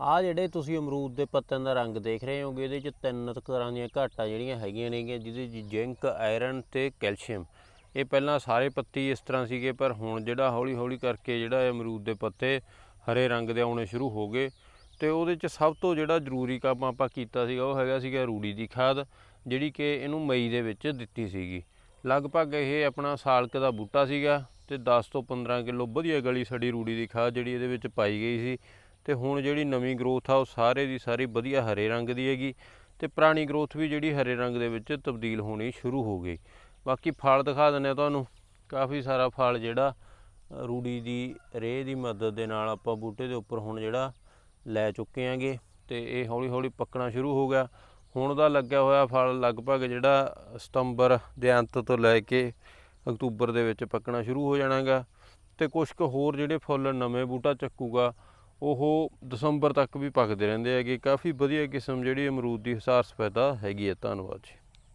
ਆ ਜਿਹੜੇ ਤੁਸੀਂ ਅਮਰੂਦ ਦੇ ਪੱਤਿਆਂ ਦਾ ਰੰਗ ਦੇਖ ਰਹੇ ਹੋਗੇ, ਇਹਦੇ ਚ ਤਿੰਨ ਤਰ੍ਹਾਂ ਦੀਆਂ ਘਾਟਾਂ ਜਿਹੜੀਆਂ ਹੈਗੀਆਂ ਨੇਗੀਆਂ, ਜਿਹਦੇ ਚ ਜ਼ਿੰਕ, ਆਇਰਨ ਤੇ ਕੈਲਸ਼ੀਅਮ। ਇਹ ਪਹਿਲਾਂ ਸਾਰੇ ਪੱਤੀ ਇਸ ਤਰ੍ਹਾਂ ਸੀਗੇ, ਪਰ ਹੁਣ ਜਿਹੜਾ ਹੌਲੀ ਹੌਲੀ ਕਰਕੇ ਜਿਹੜਾ ਇਹ ਅਮਰੂਦ ਦੇ ਪੱਤੇ ਹਰੇ ਰੰਗ ਦੇ ਆਉਣੇ ਸ਼ੁਰੂ ਹੋ ਗਏ। ਤੇ ਉਹਦੇ ਚ ਸਭ ਤੋਂ ਜਿਹੜਾ ਜ਼ਰੂਰੀ ਕੰਮ ਆਪਾਂ ਕੀਤਾ ਸੀਗਾ, ਉਹ ਹੈਗਾ ਸੀਗਾ ਰੂੜੀ ਦੀ ਖਾਦ, ਜਿਹੜੀ ਕਿ ਇਹਨੂੰ ਮਈ ਦੇ ਵਿੱਚ ਦਿੱਤੀ ਸੀਗੀ। ਲਗਭਗ ਇਹ ਆਪਣਾ ਸਾਲਕ ਦਾ ਬੂਟਾ ਸੀਗਾ ਤੇ 10 ਤੋਂ 15 ਕਿਲੋ ਵਧੀਆ ਗਲੀ ਸੜੀ ਰੂੜੀ ਦੀ ਖਾਦ ਜਿਹੜੀ ਇਹਦੇ ਵਿੱਚ ਪਾਈ ਗਈ ਸੀ। ਤੇ ਹੁਣ ਜਿਹੜੀ ਨਵੀਂ ਗਰੋਥ ਆ, ਉਹ ਸਾਰੇ ਦੀ ਸਾਰੀ ਵਧੀਆ ਹਰੇ ਰੰਗ ਦੀ ਹੈਗੀ ਤੇ ਪੁਰਾਣੀ ਗਰੋਥ ਵੀ ਜਿਹੜੀ ਹਰੇ ਰੰਗ ਦੇ ਵਿੱਚ ਤਬਦੀਲ ਹੋਣੀ ਸ਼ੁਰੂ ਹੋ ਗਈ। ਬਾਕੀ ਫਲ ਦਿਖਾ ਦਿੰਦੇ ਆ ਤੁਹਾਨੂੰ। ਕਾਫੀ ਸਾਰਾ ਫਲ ਜਿਹੜਾ ਰੂੜੀ ਦੀ ਰੇਹ ਦੀ ਮਦਦ ਦੇ ਨਾਲ ਆਪਾਂ ਬੂਟੇ ਦੇ ਉੱਪਰ ਹੁਣ ਜਿਹੜਾ ਲੈ ਚੁੱਕੇ ਆਂਗੇ ਤੇ ਇਹ ਹੌਲੀ ਹੌਲੀ ਪੱਕਣਾ ਸ਼ੁਰੂ ਹੋ ਗਿਆ। ਹੁਣ ਦਾ ਲੱਗਿਆ ਹੋਇਆ ਫਲ ਲਗਭਗ ਜਿਹੜਾ ਸਤੰਬਰ ਦੇ ਅੰਤ ਤੋਂ ਲੈ ਕੇ ਅਕਤੂਬਰ ਦੇ ਵਿੱਚ ਪੱਕਣਾ ਸ਼ੁਰੂ ਹੋ ਜਾਣਾਗਾ ਤੇ ਕੁਝ ਕੁ ਹੋਰ ਜਿਹੜੇ ਫੁੱਲ ਨਵੇਂ ਬੂਟਾ ਚੱਕੂਗਾ ਉਹ ਦਸੰਬਰ ਤੱਕ ਵੀ ਪੱਕਦੇ ਰਹਿੰਦੇ ਹੈਗੇ। ਕਾਫੀ ਵਧੀਆ ਕਿਸਮ ਜਿਹੜੀ ਅਮਰੂਦ ਦੀ ਹਸਾਰ ਸਫੈਦਾ ਹੈਗੀ ਹੈ। ਧੰਨਵਾਦ ਜੀ।